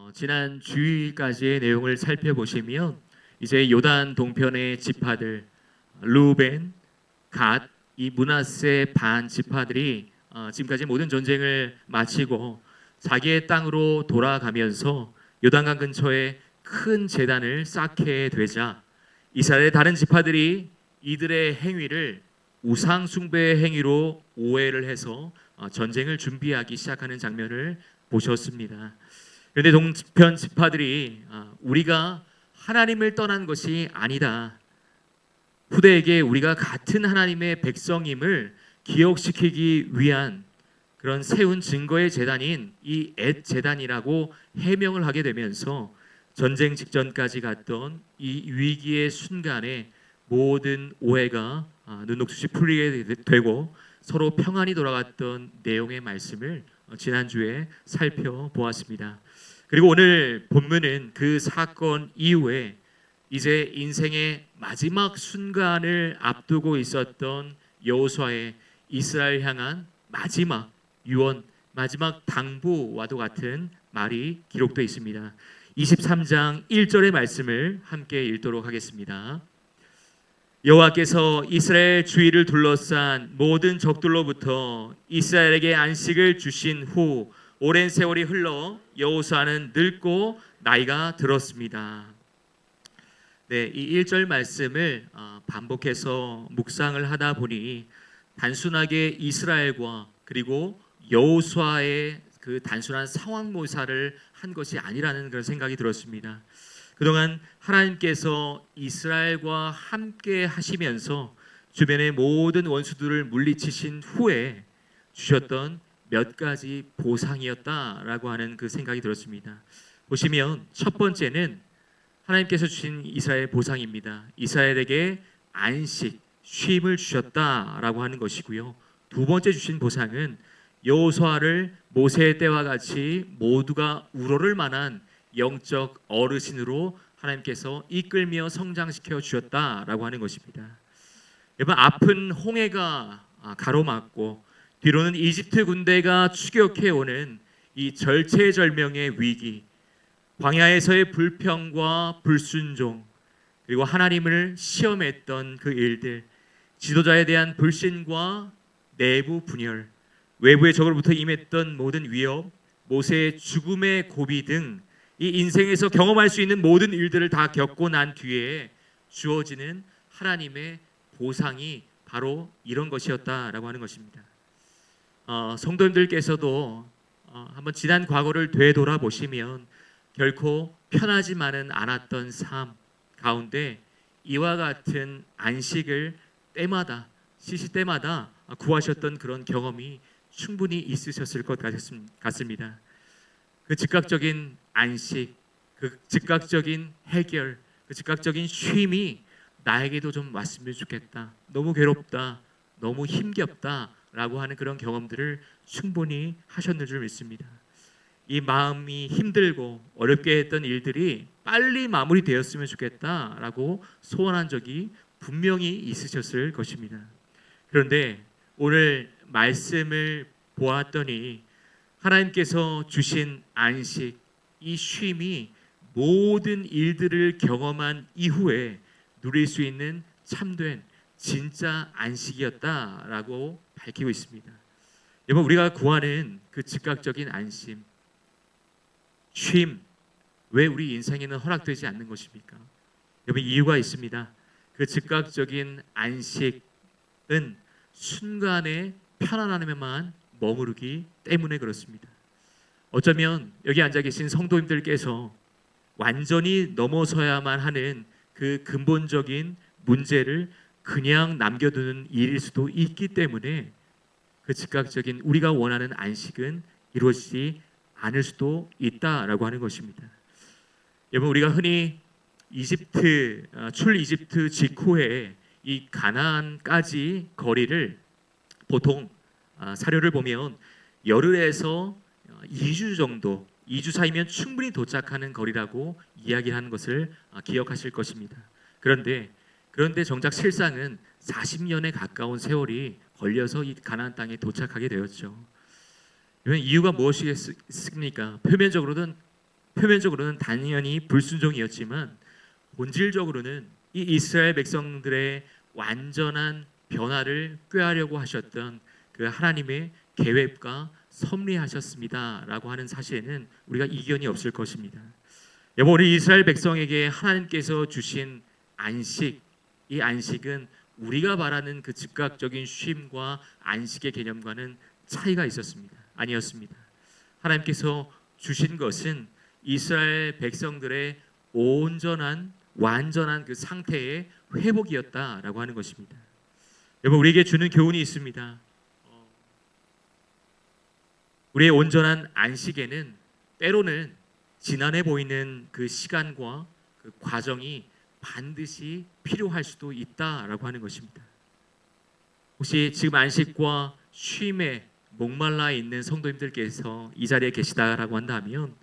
어, 지난 주일까지의 내용을 살펴보시면 이제 요단 동편의 지파들 루벤, 갓, 이 문하세 반 지파들이 어, 지금까지 모든 전쟁을 마치고 자기의 땅으로 돌아가면서 요단강 근처에 큰 재단을 쌓게 되자 이스라엘의 다른 지파들이 이들의 행위를 우상 숭배의 행위로 오해를 해서 어, 전쟁을 준비하기 시작하는 장면을 보셨습니다. 그런데 동편 지파들이 아, 우리가 하나님을 떠난 것이 아니다. 후대에게 우리가 같은 하나님의 백성임을 기억시키기 위한 그런 세운 증거의 재단인 이 엣 재단이라고 해명을 하게 되면서 전쟁 직전까지 갔던 이 위기의 순간에 모든 오해가 아, 눈녹듯이 풀리게 되- 되고 서로 평안이 돌아갔던 내용의 말씀을 어, 지난주에 살펴보았습니다. 그리고 오늘 본문은 그 사건 이후에 이제 인생의 마지막 순간을 앞두고 있었던 여호수아의 이스라엘 향한 마지막 유언, 마지막 당부와도 같은 말이 기록되어 있습니다. 23장 1절의 말씀을 함께 읽도록 하겠습니다. 여호와께서 이스라엘 주위를 둘러싼 모든 적들로부터 이스라엘에게 안식을 주신 후 오랜 세월이 흘러 여호수아는 늙고 나이가 들었습니다. 네, 이 1절 말씀을 어, 반복해서 묵상을 하다 보니 단순하게 이스라엘과 그리고 여호수아의 그 단순한 상황 묘사를 한 것이 아니라는 그런 생각이 들었습니다. 그동안 하나님께서 이스라엘과 함께 하시면서 주변의 모든 원수들을 물리치신 후에 주셨던 몇 가지 보상이었다라고 하는 그 생각이 들었습니다. 보시면 첫 번째는 하나님께서 주신 이스라엘 보상입니다. 이스라엘에게 안식, 쉼을 주셨다라고 하는 것이고요. 두 번째 주신 보상은 여호수아를 모세의 때와 같이 모두가 우러를 만한 영적 어르신으로 하나님께서 이끌며 성장시켜 주셨다라고 하는 것입니다. 여러분 아픈 홍해가 아, 가로막고 뒤로는 이집트 군대가 추격해 오는 이 절체절명의 위기, 광야에서의 불평과 불순종, 그리고 하나님을 시험했던 그 일들, 지도자에 대한 불신과 내부 분열, 외부의 적으로부터 임했던 모든 위협, 모세의 죽음의 고비 등 이 인생에서 경험할 수 있는 모든 일들을 다 겪고 난 뒤에 주어지는 하나님의 보상이 바로 이런 것이었다라고 하는 것입니다. 어, 성도님들께서도 어, 한번 지난 과거를 되돌아보시면 결코 편하지만은 않았던 삶 가운데 이와 같은 안식을 때마다 시시 때마다 구하셨던 그런 경험이 충분히 있으셨을 것 같습니다. 그 즉각적인 안식, 그 즉각적인 해결, 그 즉각적인 쉼이 나에게도 좀 왔으면 좋겠다. 너무 괴롭다, 너무 힘겹다 라고 하는 그런 경험들을 충분히 하셨는 줄 믿습니다. 이 마음이 힘들고 어렵게 했던 일들이 빨리 마무리되었으면 좋겠다라고 소원한 적이 분명히 있으셨을 것입니다. 그런데 오늘 말씀을 보았더니 하나님께서 주신 안식, 이 쉼이 모든 일들을 경험한 이후에 누릴 수 있는 참된 진짜 안식이었다라고 밝히고 있습니다. 여러분 우리가 구하는 그 즉각적인 안심, 쉼, 왜 우리 인생에는 허락되지 않는 것입니까? 여러분 이유가 있습니다. 그 즉각적인 안식은 순간의 편안함에만 머무르기 때문에 그렇습니다. 어쩌면 여기 앉아 계신 성도님들께서 완전히 넘어서야만 하는 그 근본적인 문제를 그냥 남겨두는 일일 수도 있기 때문에 그 즉각적인 우리가 원하는 안식은 이루어지지 않을 수도 있다라고 하는 것입니다. 여러분 우리가 흔히 이집트 어, 출 이집트 직후에 이 가나안까지 거리를 보통 아, 사료를 보면 열흘에서 어, 2주 정도, 2주 사이면 충분히 도착하는 거리라고 이야기하는 것을 아, 기억하실 것입니다. 그런데 그런데 정작 실상은 40년에 가까운 세월이 걸려서 이 가나안 땅에 도착하게 되었죠. 이유가 무엇이겠습니까? 표면적으로는 표면적으로는 당연히 불순종이었지만 본질적으로는 이 이스라엘 백성들의 완전한 변화를 꾀하려고 하셨던 그 하나님의 계획과 섭리하셨습니다라고 하는 사실에는 우리가 이견이 없을 것입니다. 여보 우리 이스라엘 백성에게 하나님께서 주신 안식 이 안식은 우리가 말하는 그 즉각적인 쉼과 안식의 개념과는 차이가 있었습니다. 아니었습니다. 하나님께서 주신 것은 이스라엘 백성들의 온전한 완전한 그 상태의 회복이었다라고 하는 것입니다. 여러분 우리에게 주는 교훈이 있습니다. 어, 우리의 온전한 안식에는 때로는 지난해 보이는 그 시간과 그 과정이 반드시 필요할 수도 있다라고 하는 것입니다. 혹시 지금 안식과 쉼에 목말라 있는 성도님들께서 이 자리에 계시다라고 한다면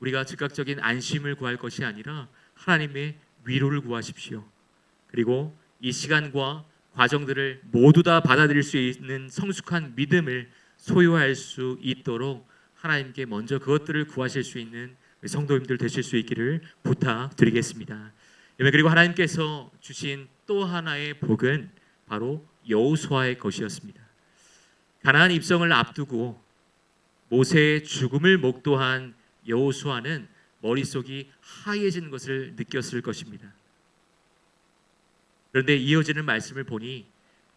우리가 즉각적인 안심을 구할 것이 아니라 하나님의 위로를 구하십시오. 그리고 이 시간과 과정들을 모두 다 받아들일 수 있는 성숙한 믿음을 소유할 수 있도록 하나님께 먼저 그것들을 구하실 수 있는 성도님들 되실 수 있기를 부탁드리겠습니다. 그리고 하나님께서 주신 또 하나의 복은 바로 여호수아의 것이었습니다. 가나안 입성을 앞두고 모세의 죽음을 목도한 여호수아는 머릿속이 하얘진 것을 느꼈을 것입니다. 그런데 이어지는 말씀을 보니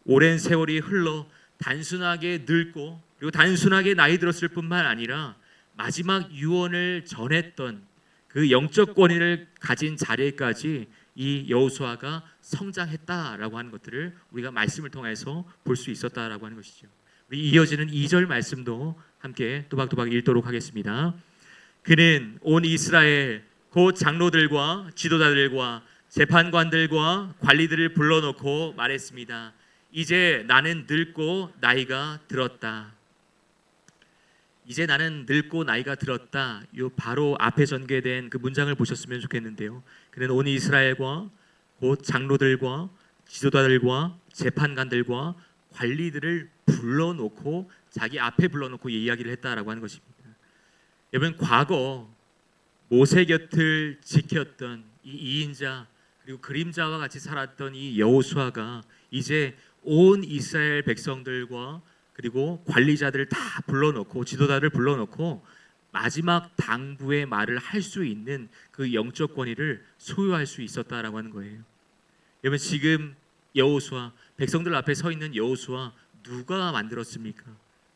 오랜 세월이 흘러 단순하게 늙고 그리고 단순하게 나이 들었을 뿐만 아니라 마지막 유언을 전했던 그 영적 권위를 가진 자리까지 이 여호수아가 성장했다라고 하는 것들을 우리가 말씀을 통해서 볼 수 있었다라고 하는 것이죠. 우리 이어지는 2절 말씀도 함께 또박또박 읽도록 하겠습니다. 그는 온 이스라엘 곧 장로들과 지도자들과 재판관들과 관리들을 불러놓고 말했습니다. 이제 나는 늙고 나이가 들었다. 이제 나는 늙고 나이가 들었다. 요 바로 앞에 전개된 그 문장을 보셨으면 좋겠는데요. 그는 온 이스라엘과 곧 장로들과 지도자들과 재판관들과 관리들을 불러놓고 자기 앞에 불러놓고 이야기를 했다라고 하는 것입니다. 여러분 과거 모세 곁을 지켰던 이 이인자 그리고 그림자와 같이 살았던 이 여호수아가 이제 온 이스라엘 백성들과 그리고 관리자들을 다 불러놓고 지도자를 불러놓고 마지막 당부의 말을 할 수 있는 그 영적 권위를 소유할 수 있었다라고 하는 거예요. 여러분 지금 여호수아 백성들 앞에 서 있는 여호수아 누가 만들었습니까?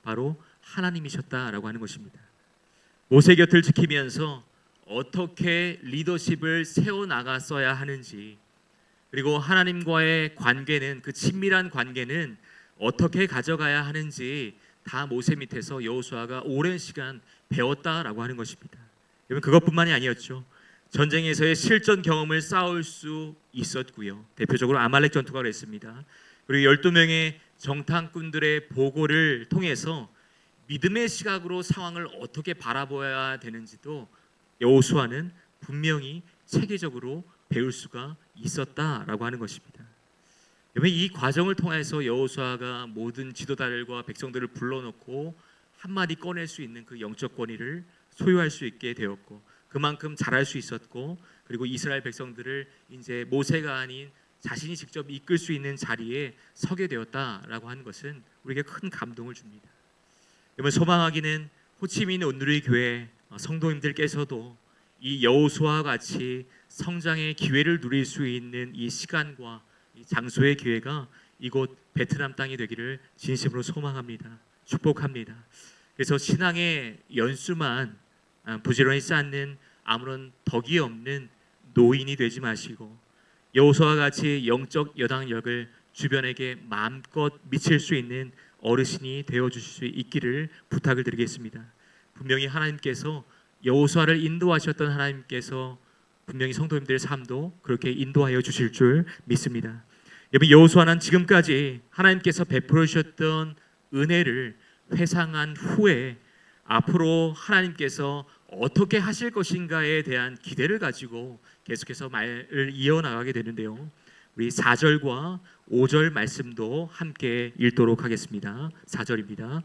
바로 하나님이셨다라고 하는 것입니다. 모세 곁을 지키면서 어떻게 리더십을 세워 나갔어야 하는지 그리고 하나님과의 관계는 그 친밀한 관계는 어떻게 가져가야 하는지 다 모세 밑에서 여호수아가 오랜 시간 배웠다라고 하는 것입니다. 여러분 그것뿐만이 아니었죠. 전쟁에서의 실전 경험을 쌓을 수 있었고요. 대표적으로 아말렉 전투가 그랬습니다. 그리고 12명의 정탐꾼들의 보고를 통해서 믿음의 시각으로 상황을 어떻게 바라보아야 되는지도 여호수아는 분명히 체계적으로 배울 수가 있었다라고 하는 것입니다. 여러분 이 과정을 통해서 여호수아가 모든 지도자들과 백성들을 불러놓고 한마디 꺼낼 수 있는 그 영적 권위를 소유할 수 있게 되었고 그만큼 잘할 수 있었고 그리고 이스라엘 백성들을 이제 모세가 아닌 자신이 직접 이끌 수 있는 자리에 서게 되었다라고 하는 것은 우리에게 큰 감동을 줍니다. 여러분 소망하기는 호치민 온누리 교회 성도님들께서도 이 여호수아와 같이 성장의 기회를 누릴 수 있는 이 시간과 이 장소의 기회가 이곳 베트남 땅이 되기를 진심으로 소망합니다. 축복합니다. 그래서 신앙의 연수만 아, 부지런히 쌓는 아무런 덕이 없는 노인이 되지 마시고 여호수아와 같이 영적 여당력을 주변에게 마음껏 미칠 수 있는 어르신이 되어 주실 수 있기를 부탁을 드리겠습니다. 분명히 하나님께서 여호수아를 인도하셨던 하나님께서 분명히 성도님들의 삶도 그렇게 인도하여 주실 줄 믿습니다. 여러분 여호수아는 지금까지 하나님께서 베풀어 주셨던 은혜를 회상한 후에 앞으로 하나님께서 어떻게 하실 것인가에 대한 기대를 가지고 계속해서 말을 이어나가게 되는데요. 우리 4절과 5절 말씀도 함께 읽도록 하겠습니다. 4절입니다.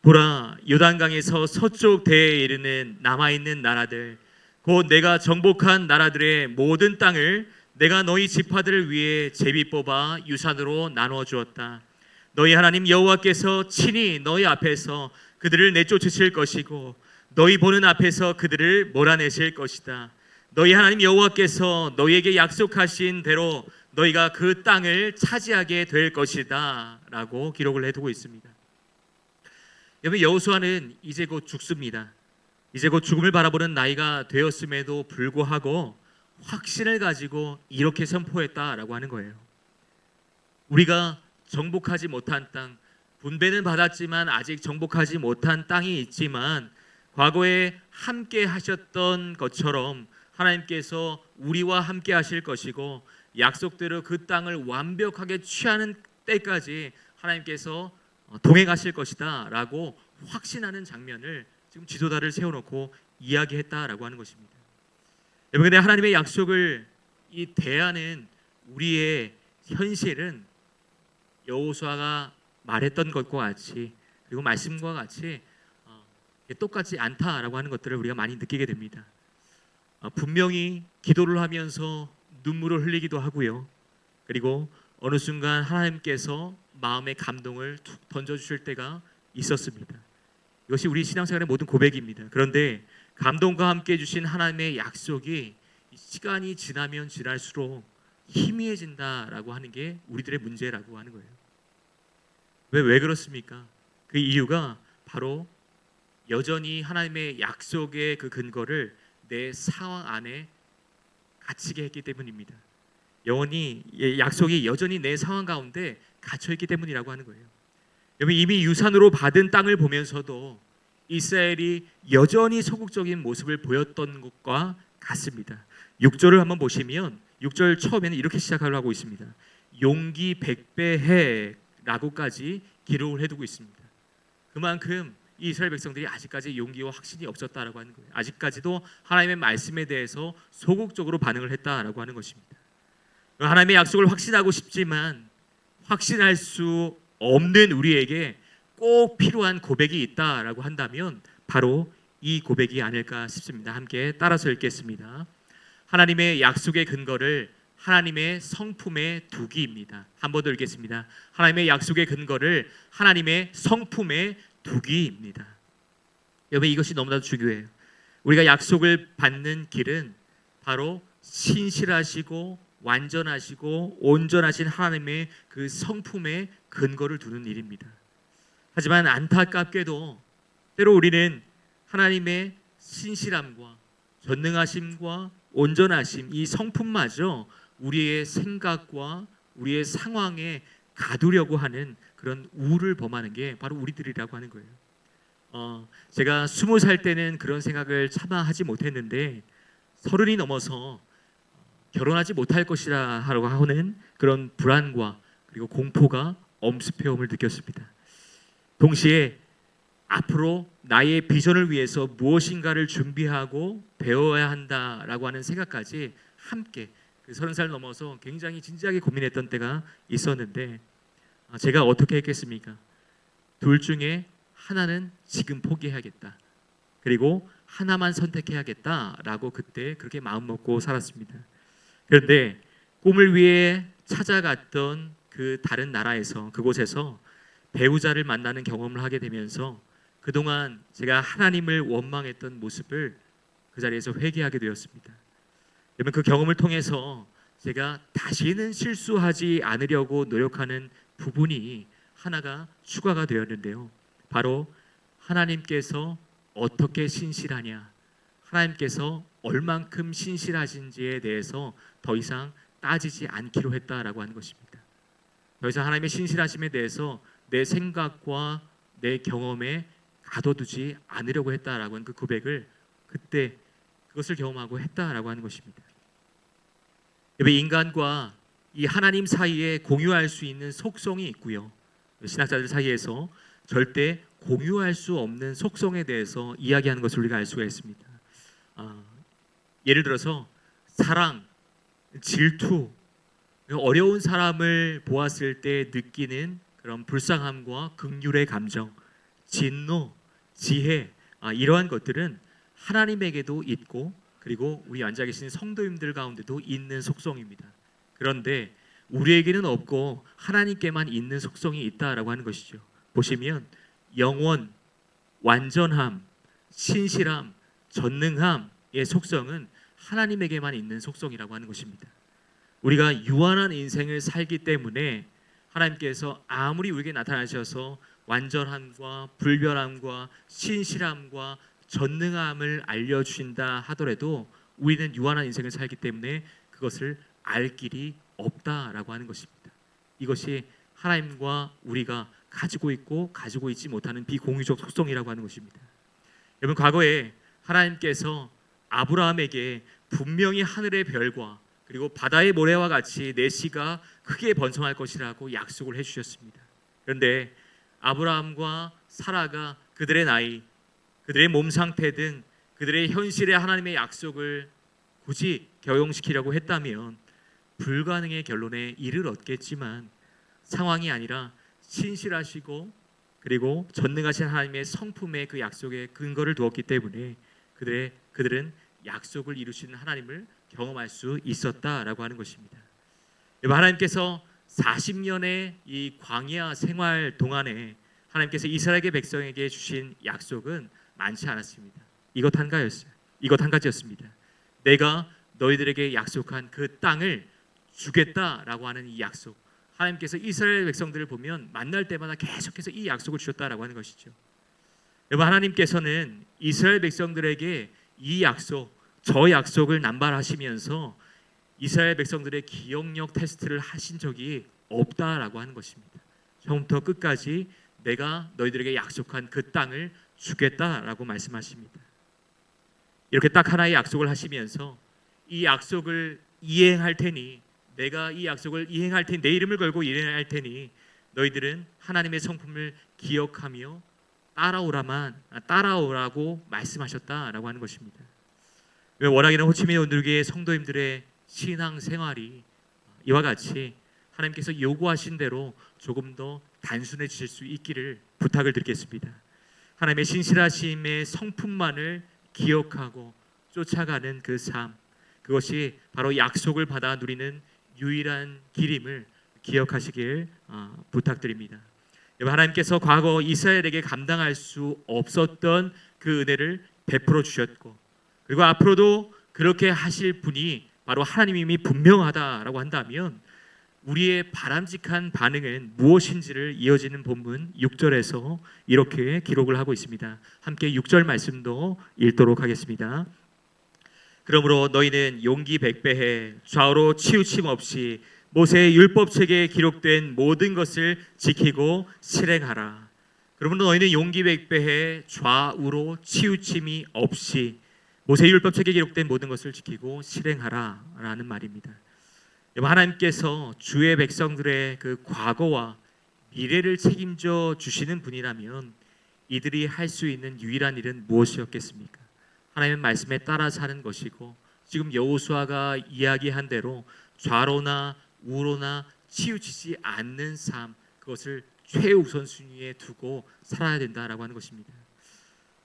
보라 요단강에서 서쪽 대에 이르는 남아 있는 나라들 곧 내가 정복한 나라들의 모든 땅을 내가 너희 지파들을 위해 제비 뽑아 유산으로 나누어 주었다. 너희 하나님 여호와께서 친히 너희 앞에서 그들을 내쫓으실 것이고 너희 보는 앞에서 그들을 몰아내실 것이다. 너희 하나님 여호와께서 너희에게 약속하신 대로 너희가 그 땅을 차지하게 될 것이다라고 기록을 해두고 있습니다. 여러분 여호수아는 이제 곧 죽습니다. 이제 곧 죽음을 바라보는 나이가 되었음에도 불구하고 확신을 가지고 이렇게 선포했다라고 하는 거예요. 우리가 정복하지 못한 땅, 분배는 받았지만 아직 정복하지 못한 땅이 있지만 과거에 함께 하셨던 것처럼 하나님께서 우리와 함께 하실 것이고 약속대로 그 땅을 완벽하게 취하는 때까지 하나님께서 어, 동행하실 것이다라고 확신하는 장면을 지금 지도자를 세워놓고 이야기했다라고 하는 것입니다. 여러분 근데 하나님의 약속을 이 대하는 우리의 현실은 여호수아가 말했던 것과 같이 그리고 말씀과 같이 어, 똑같지 않다라고 하는 것들을 우리가 많이 느끼게 됩니다. 어, 분명히 기도를 하면서 눈물을 흘리기도 하고요. 그리고 어느 순간 하나님께서 마음의 감동을 툭 던져 주실 때가 있었습니다. 이것이 우리 신앙생활의 모든 고백입니다. 그런데 감동과 함께 주신 하나님의 약속이 시간이 지나면 지날수록 희미해진다라고 하는 게 우리들의 문제라고 하는 거예요. 왜 왜 그렇습니까? 그 이유가 바로 여전히 하나님의 약속의 그 근거를 내 상황 안에 갇히게 했기 때문입니다. 영원히 예, 약속이 여전히 내 상황 가운데 갇혀 있기 때문이라고 하는 거예요. 여러분 이미 유산으로 받은 땅을 보면서도 이스라엘이 여전히 소극적인 모습을 보였던 것과 같습니다. 6절을 한번 보시면 6절 처음에는 이렇게 시작을 하고 있습니다. 용기 백배 해라고까지 기록을 해두고 있습니다. 그만큼 이 이스라엘 백성들이 아직까지 용기와 확신이 없었다라고 하는 거예요. 아직까지도 하나님의 말씀에 대해서 소극적으로 반응을 했다라고 하는 것입니다. 하나님의 약속을 확신하고 싶지만 확신할 수 없는 우리에게 꼭 필요한 고백이 있다라고 한다면 바로 이 고백이 아닐까 싶습니다. 함께 따라서 읽겠습니다. 하나님의 약속의 근거를 하나님의 성품에 두기입니다. 한 번 더 읽겠습니다. 하나님의 약속의 근거를 하나님의 성품에 두기입니다. 여러분 이것이 너무나도 중요해요. 우리가 약속을 받는 길은 바로 신실하시고 완전하시고 온전하신 하나님의 그 성품에 근거를 두는 일입니다. 하지만 안타깝게도 때로 우리는 하나님의 신실함과 전능하심과 온전하심 이 성품마저 우리의 생각과 우리의 상황에 가두려고 하는 그런 우를 범하는 게 바로 우리들이라고 하는 거예요. 어, 제가 스무 살 때는 그런 생각을 차마 하지 못했는데 서른이 넘어서 결혼하지 못할 것이라 하는 그런 불안과 그리고 공포가 엄습해옴을 느꼈습니다. 동시에 앞으로 나의 비전을 위해서 무엇인가를 준비하고 배워야 한다라고 하는 생각까지 함께 그 서른 살 넘어서 굉장히 진지하게 고민했던 때가 있었는데 아, 제가 어떻게 했겠습니까? 둘 중에 하나는 지금 포기해야겠다. 그리고 하나만 선택해야겠다라고 그때 그렇게 마음 먹고 살았습니다. 그런데 꿈을 위해 찾아갔던 그 다른 나라에서 그곳에서 배우자를 만나는 경험을 하게 되면서 그동안 제가 하나님을 원망했던 모습을 그 자리에서 회개하게 되었습니다. 여러분 그 경험을 통해서 제가 다시는 실수하지 않으려고 노력하는 부분이 하나가 추가가 되었는데요. 바로 하나님께서 어떻게 신실하냐, 하나님께서 얼만큼 신실하신지에 대해서 더 이상 따지지 않기로 했다라고 하는 것입니다. 더 이상 하나님의 신실하심에 대해서 내 생각과 내 경험에 가둬두지 않으려고 했다라고 하는 그 고백을 그때 그것을 경험하고 했다라고 하는 것입니다. 인간과 이 하나님 사이에 공유할 수 있는 속성이 있고요. 신학자들 사이에서 절대 공유할 수 없는 속성에 대해서 이야기하는 것을 우리가 알 수가 있습니다. 아, 예를 들어서 사랑, 질투, 어려운 사람을 보았을 때 느끼는 그런 불쌍함과 긍휼의 감정, 진노, 지혜 아, 이러한 것들은 하나님에게도 있고 그리고 우리 앉아 계신 성도님들 가운데도 있는 속성입니다. 그런데 우리에게는 없고 하나님께만 있는 속성이 있다라고 하는 것이죠. 보시면 영원, 완전함, 신실함, 전능함의 속성은 하나님에게만 있는 속성이라고 하는 것입니다. 우리가 유한한 인생을 살기 때문에 하나님께서 아무리 우리에게 나타나셔서 완전함과 불변함과 신실함과 전능함을 알려주신다 하더라도 우리는 유한한 인생을 살기 때문에 그것을 알 길이 없다라고 하는 것입니다. 이것이 하나님과 우리가 가지고 있고 가지고 있지 못하는 비공유적 속성이라고 하는 것입니다. 여러분 과거에 하나님께서 아브라함에게 분명히 하늘의 별과 그리고 바다의 모래와 같이 내 씨가 크게 번성할 것이라고 약속을 해 주셨습니다. 그런데 아브라함과 사라가 그들의 나이, 그들의 몸 상태 등 그들의 현실의 하나님의 약속을 굳이 격용시키려고 했다면 불가능의 결론에 이를 얻겠지만 상황이 아니라 신실하시고 그리고 전능하신 하나님의 성품의 그 약속에 근거를 두었기 때문에 그들의 그들은 약속을 이루시는 하나님을 경험할 수 있었다라고 하는 것입니다. 하나님께서 40년의 이 광야 생활 동안에 하나님께서 이스라엘 백성에게 주신 약속은 많지 않았습니다. 이것 한 가지였어요. 이것 한 가지였습니다. 내가 너희들에게 약속한 그 땅을 주겠다라고 하는 이 약속. 하나님께서 이스라엘 백성들을 보면 만날 때마다 계속해서 이 약속을 주셨다라고 하는 것이죠. 여러분 하나님께서는 이스라엘 백성들에게 이 약속, 저 약속을 남발하시면서 이스라엘 백성들의 기억력 테스트를 하신 적이 없다라고 하는 것입니다. 처음부터 끝까지 내가 너희들에게 약속한 그 땅을 주겠다라고 말씀하십니다. 이렇게 딱 하나의 약속을 하시면서 이 약속을 이행할 테니 내가 이 약속을 이행할 테니 내 이름을 걸고 이행할 테니 너희들은 하나님의 성품을 기억하며 따라오라만 아, 따라오라고 말씀하셨다라고 하는 것입니다. 왜 워낙에는 호치민 온누리교회 성도님들의 신앙 생활이 이와 같이 하나님께서 요구하신 대로 조금 더 단순해질 수 있기를 부탁을 드리겠습니다. 하나님의 신실하심의 성품만을 기억하고 쫓아가는 그 삶, 그것이 바로 약속을 받아 누리는 유일한 길임을 기억하시길 어, 부탁드립니다. 하나님께서 과거 이스라엘에게 감당할 수 없었던 그 은혜를 베풀어 주셨고 그리고 앞으로도 그렇게 하실 분이 바로 하나님임이 분명하다라고 한다면 우리의 바람직한 반응은 무엇인지를 이어지는 본문 6절에서 이렇게 기록을 하고 있습니다. 함께 6절 말씀도 읽도록 하겠습니다. 그러므로 너희는 용기 백배해 좌우로 치우침 없이 모세의 율법책에 기록된 모든 것을 지키고 실행하라. 그러므로 너희는 용기 백배해 좌우로 치우침이 없이 모세 율법 책에 기록된 모든 것을 지키고 실행하라라는 말입니다. 하나님께서 주의 백성들의 그 과거와 미래를 책임져 주시는 분이라면 이들이 할 수 있는 유일한 일은 무엇이었겠습니까? 하나님의 말씀에 따라 사는 것이고 지금 여호수아가 이야기한 대로 좌로나 우로나 치우치지 않는 삶 그것을 최우선 순위에 두고 살아야 된다라고 하는 것입니다.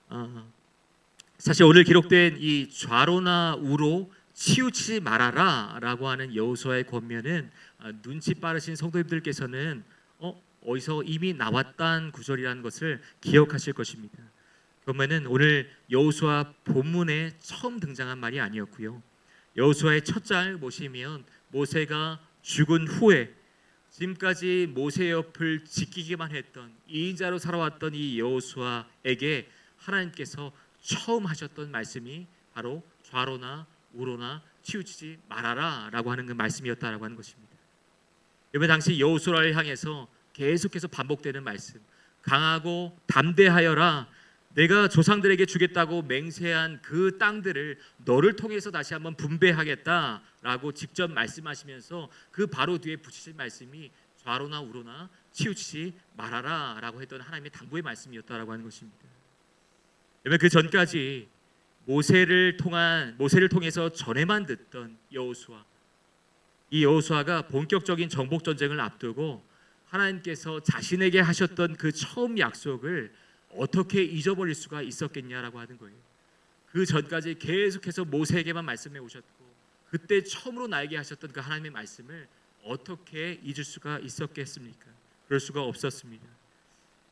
어, 사실 오늘 기록된 이 좌로나 우로 치우치지 말아라라고 하는 여호수아의 권면은 아, 눈치 빠르신 성도님들께서는 어 어디서 이미 나왔단 구절이라는 것을 기억하실 것입니다. 그러면은 오늘 여호수아 본문에 처음 등장한 말이 아니었고요. 여호수아의 첫 장 보시면 모세가 죽은 후에 지금까지 모세 옆을 지키기만 했던 이인자로 살아왔던 이 여호수아에게 하나님께서 처음 하셨던 말씀이 바로 좌로나 우로나 치우치지 말아라라고 하는 그 말씀이었다라고 하는 것입니다. 이번 당시 여호수아를 향해서 계속해서 반복되는 말씀. 강하고 담대하여라. 내가 조상들에게 주겠다고 맹세한 그 땅들을 너를 통해서 다시 한번 분배하겠다라고 직접 말씀하시면서 그 바로 뒤에 붙이신 말씀이 좌로나 우로나 치우치지 말아라라고 했던 하나님의 당부의 말씀이었다라고 하는 것입니다. 여러분 그 전까지 모세를 통한 모세를 통해서 전에만 듣던 여호수아 이 여호수아가 본격적인 정복 전쟁을 앞두고 하나님께서 자신에게 하셨던 그 처음 약속을 어떻게 잊어버릴 수가 있었겠냐라고 하는 거예요. 그 전까지 계속해서 모세에게만 말씀해 오셨고 그때 처음으로 나에게 하셨던 그 하나님의 말씀을 어떻게 잊을 수가 있었겠습니까? 그럴 수가 없었습니다.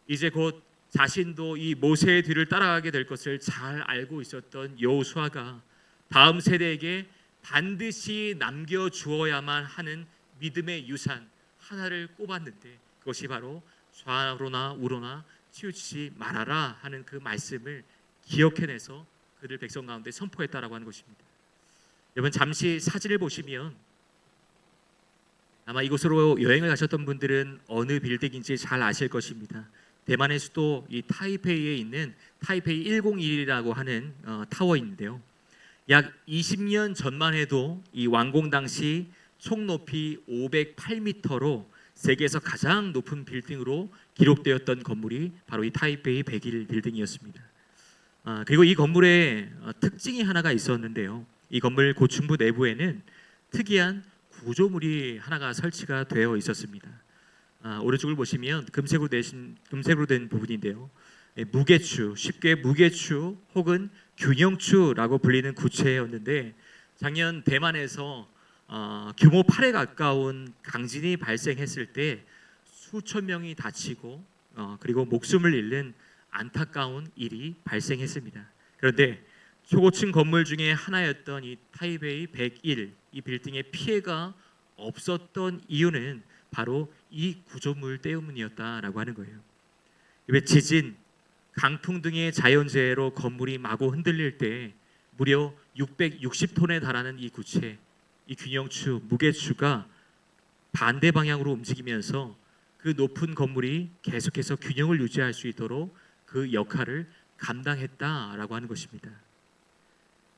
이제 곧 자신도 이 모세의 뒤를 따라가게 될 것을 잘 알고 있었던 여호수아가 다음 세대에게 반드시 남겨 주어야만 하는 믿음의 유산 하나를 꼽았는데 그것이 바로 좌로나 우로나 치우치지 말아라 하는 그 말씀을 기억해내서 그를 백성 가운데 선포했다라고 하는 것입니다. 여러분 잠시 사진을 보시면 아마 이곳으로 여행을 가셨던 분들은 어느 빌딩인지 잘 아실 것입니다. 대만의 수도 이 타이페이에 있는 타이페이 101이라고 하는 어, 타워인데요. 약 20년 전만 해도 이 완공 당시 총 높이 508m로 세계에서 가장 높은 빌딩으로 기록되었던 건물이 바로 이 타이페이 101 빌딩이었습니다. 아, 그리고 이 건물의 어, 특징이 하나가 있었는데요. 이 건물 고층부 내부에는 특이한 구조물이 하나가 설치가 되어 있었습니다. 아, 오른쪽을 보시면 금색으로 되신 금색으로 된 부분인데요. 예, 무게추, 쉽게 무게추 혹은 균형추라고 불리는 구체였는데 작년 대만에서 어, 규모 8에 가까운 강진이 발생했을 때 수천 명이 다치고 어, 그리고 목숨을 잃는 안타까운 일이 발생했습니다. 그런데 초고층 건물 중에 하나였던 이 타이베이 101 이 빌딩의 피해가 없었던 이유는 바로 이 구조물 때문이었다라고 하는 거예요. 왜 지진, 강풍 등의 자연재해로 건물이 마구 흔들릴 때 무려 660톤에 달하는 이 구체, 이 균형추, 무게추가 반대 방향으로 움직이면서 그 높은 건물이 계속해서 균형을 유지할 수 있도록 그 역할을 감당했다라고 하는 것입니다.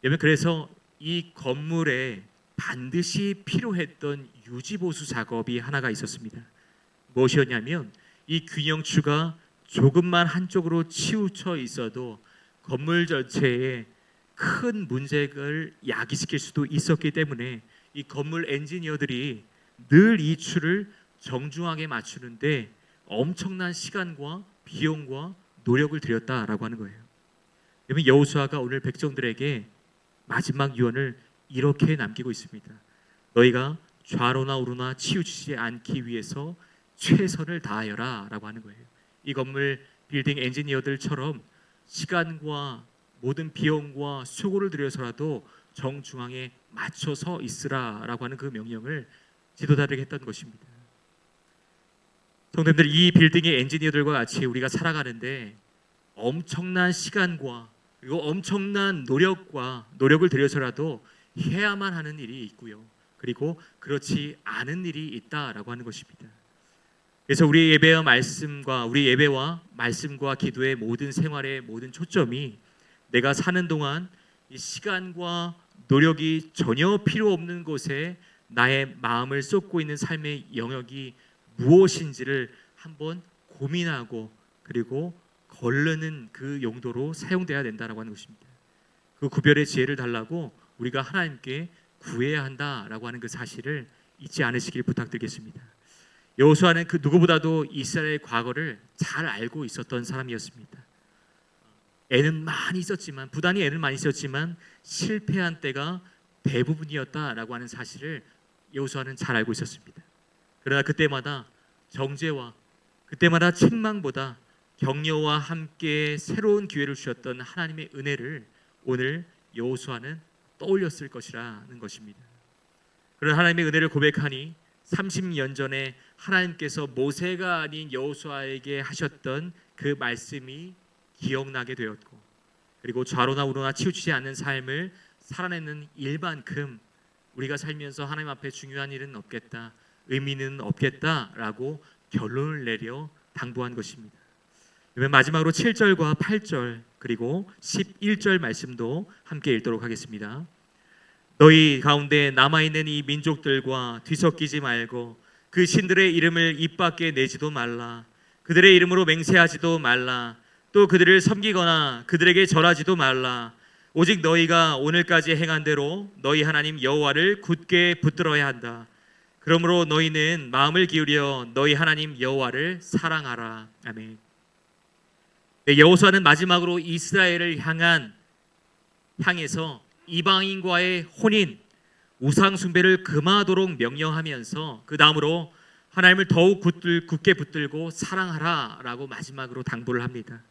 여러분 그래서 이 건물에 반드시 필요했던 유지 보수 작업이 하나가 있었습니다. 무엇이었냐면 이 균형추가 조금만 한쪽으로 치우쳐 있어도 건물 전체에 큰 문제를 야기시킬 수도 있었기 때문에 이 건물 엔지니어들이 늘 이 추를 정중하게 맞추는데 엄청난 시간과 비용과 노력을 들였다라고 하는 거예요. 여러분 여호수아가 오늘 백성들에게 마지막 유언을 이렇게 남기고 있습니다. 너희가 좌로나 우로나 치우치지 않기 위해서 최선을 다하여라라고 하는 거예요. 이 건물 빌딩 엔지니어들처럼 시간과 모든 비용과 수고를 들여서라도 정중앙에 맞춰서 있으라라고 하는 그 명령을 지도자들에게 했던 것입니다. 성도님들 이 빌딩의 엔지니어들과 같이 우리가 살아가는데 엄청난 시간과 그리고 엄청난 노력과 노력을 들여서라도 해야만 하는 일이 있고요. 그리고 그렇지 않은 일이 있다라고 하는 것입니다. 그래서 우리 예배와 말씀과 우리 예배와 말씀과 기도의 모든 생활의 모든 초점이 내가 사는 동안 이 시간과 노력이 전혀 필요 없는 곳에 나의 마음을 쏟고 있는 삶의 영역이 무엇인지를 한번 고민하고 그리고 걸르는 그 용도로 사용돼야 된다라고 하는 것입니다. 그 구별의 지혜를 달라고 우리가 하나님께 구해야 한다라고 하는 그 사실을 잊지 않으시길 부탁드리겠습니다. 여호수아는 그 누구보다도 이스라엘 과거를 잘 알고 있었던 사람이었습니다. 애는 많이 있었지만 부단히 애는 많이 있었지만 실패한 때가 대부분이었다라고 하는 사실을 여호수아는 잘 알고 있었습니다. 그러나 그때마다 정죄와 그때마다 책망보다 격려와 함께 새로운 기회를 주셨던 하나님의 은혜를 오늘 여호수아는 떠올렸을 것이라는 것입니다. 그런 하나님의 은혜를 고백하니 30년 전에 하나님께서 모세가 아닌 여호수아에게 하셨던 그 말씀이 기억나게 되었고 그리고 좌로나 우로나 치우치지 않는 삶을 살아내는 일만큼 우리가 살면서 하나님 앞에 중요한 일은 없겠다 의미는 없겠다라고 결론을 내려 당부한 것입니다. 마지막으로 7절과 8절 그리고 11절 말씀도 함께 읽도록 하겠습니다. 너희 가운데 남아 있는 이 민족들과 뒤섞이지 말고 그 신들의 이름을 입 밖에 내지도 말라. 그들의 이름으로 맹세하지도 말라. 또 그들을 섬기거나 그들에게 절하지도 말라. 오직 너희가 오늘까지 행한 대로 너희 하나님 여호와를 굳게 붙들어야 한다. 그러므로 너희는 마음을 기울여 너희 하나님 여호와를 사랑하라. 아멘. 네, 여호수아는 마지막으로 이스라엘을 향한 향해서 이방인과의 혼인 우상 숭배를 금하도록 명령하면서 그 다음으로 하나님을 더욱 굳들, 굳게 붙들고 사랑하라라고 마지막으로 당부를 합니다.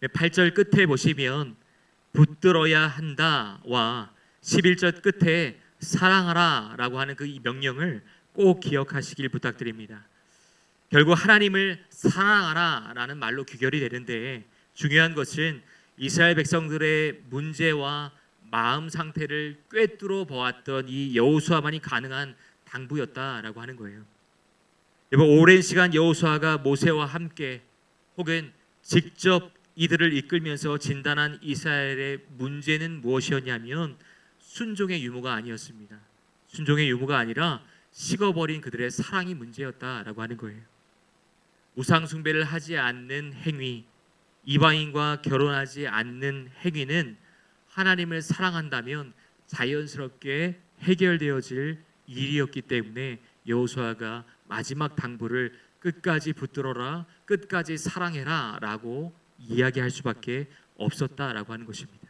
8절 끝에 보시면 붙들어야 한다와 11절 끝에 사랑하라라고 하는 그이 명령을 꼭 기억하시길 부탁드립니다. 결국 하나님을 사랑하라라는 말로 귀결이 되는데 중요한 것은 이스라엘 백성들의 문제와 마음 상태를 꿰뚫어 보았던 이 여호수아만이 가능한 당부였다라고 하는 거예요. 여러분 오랜 시간 여호수아가 모세와 함께 혹은 직접 이들을 이끌면서 진단한 이스라엘의 문제는 무엇이었냐면 순종의 유무가 아니었습니다. 순종의 유무가 아니라 식어버린 그들의 사랑이 문제였다라고 하는 거예요. 우상 숭배를 하지 않는 행위, 이방인과 결혼하지 않는 행위는 하나님을 사랑한다면 자연스럽게 해결되어질 일이었기 때문에 여호수아가 마지막 당부를 끝까지 붙들어라, 끝까지 사랑해라라고 이야기할 수밖에 없었다라고 하는 것입니다.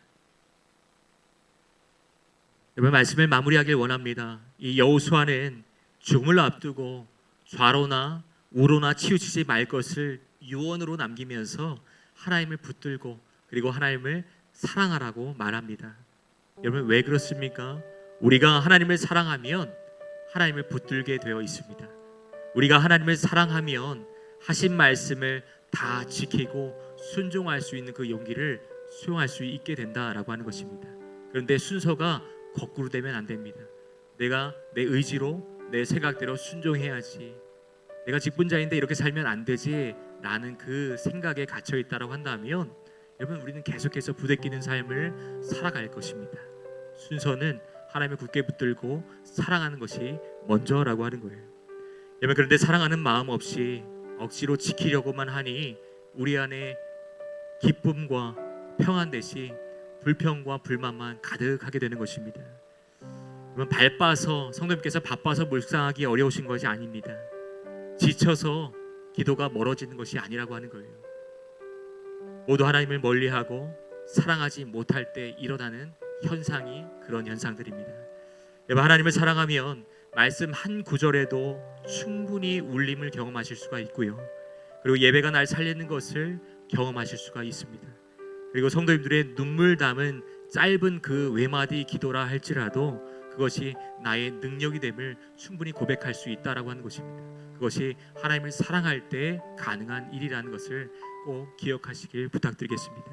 여러분 말씀을 마무리하길 원합니다. 이 여호수아는 죽음을 앞두고 좌로나 우로나 치우치지 말 것을 유언으로 남기면서 하나님을 붙들고 그리고 하나님을 사랑하라고 말합니다. 여러분 왜 그렇습니까? 우리가 하나님을 사랑하면 하나님을 붙들게 되어 있습니다. 우리가 하나님을 사랑하면 하신 말씀을 다 지키고 순종할 수 있는 그 용기를 수용할 수 있게 된다라고 하는 것입니다. 그런데 순서가 거꾸로 되면 안 됩니다. 내가 내 의지로 내 생각대로 순종해야지. 내가 직분자인데 이렇게 살면 안 되지. 라는 그 생각에 갇혀 있다라고 한다면 여러분 우리는 계속해서 부대끼는 삶을 살아갈 것입니다. 순서는 하나님을 굳게 붙들고 사랑하는 것이 먼저라고 하는 거예요. 여러분 그런데 사랑하는 마음 없이 억지로 지키려고만 하니 우리 안에 기쁨과 평안 대신 불평과 불만만 가득하게 되는 것입니다. 여러분 바빠서 성도님께서 바빠서 묵상하기 어려우신 것이 아닙니다. 지쳐서 기도가 멀어지는 것이 아니라고 하는 거예요. 모두 하나님을 멀리하고 사랑하지 못할 때 일어나는 현상이 그런 현상들입니다. 여러분 하나님을 사랑하면 말씀 한 구절에도 충분히 울림을 경험하실 수가 있고요. 그리고 예배가 날 살리는 것을 경험하실 수가 있습니다. 그리고 성도님들의 눈물 담은 짧은 그 외마디 기도라 할지라도 그것이 나의 능력이 됨을 충분히 고백할 수 있다라고 하는 것입니다. 그것이 하나님을 사랑할 때 가능한 일이라는 것을 꼭 기억하시길 부탁드리겠습니다.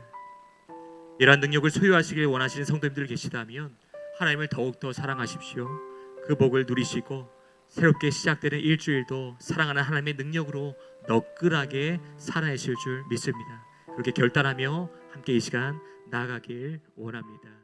이러한 능력을 소유하시길 원하시는 성도님들 계시다면 하나님을 더욱더 사랑하십시오. 그 복을 누리시고 새롭게 시작되는 일주일도 사랑하는 하나님의 능력으로 너끈하게 살아내실 줄 믿습니다. 그렇게 결단하며 함께 이 시간 나아가길 원합니다.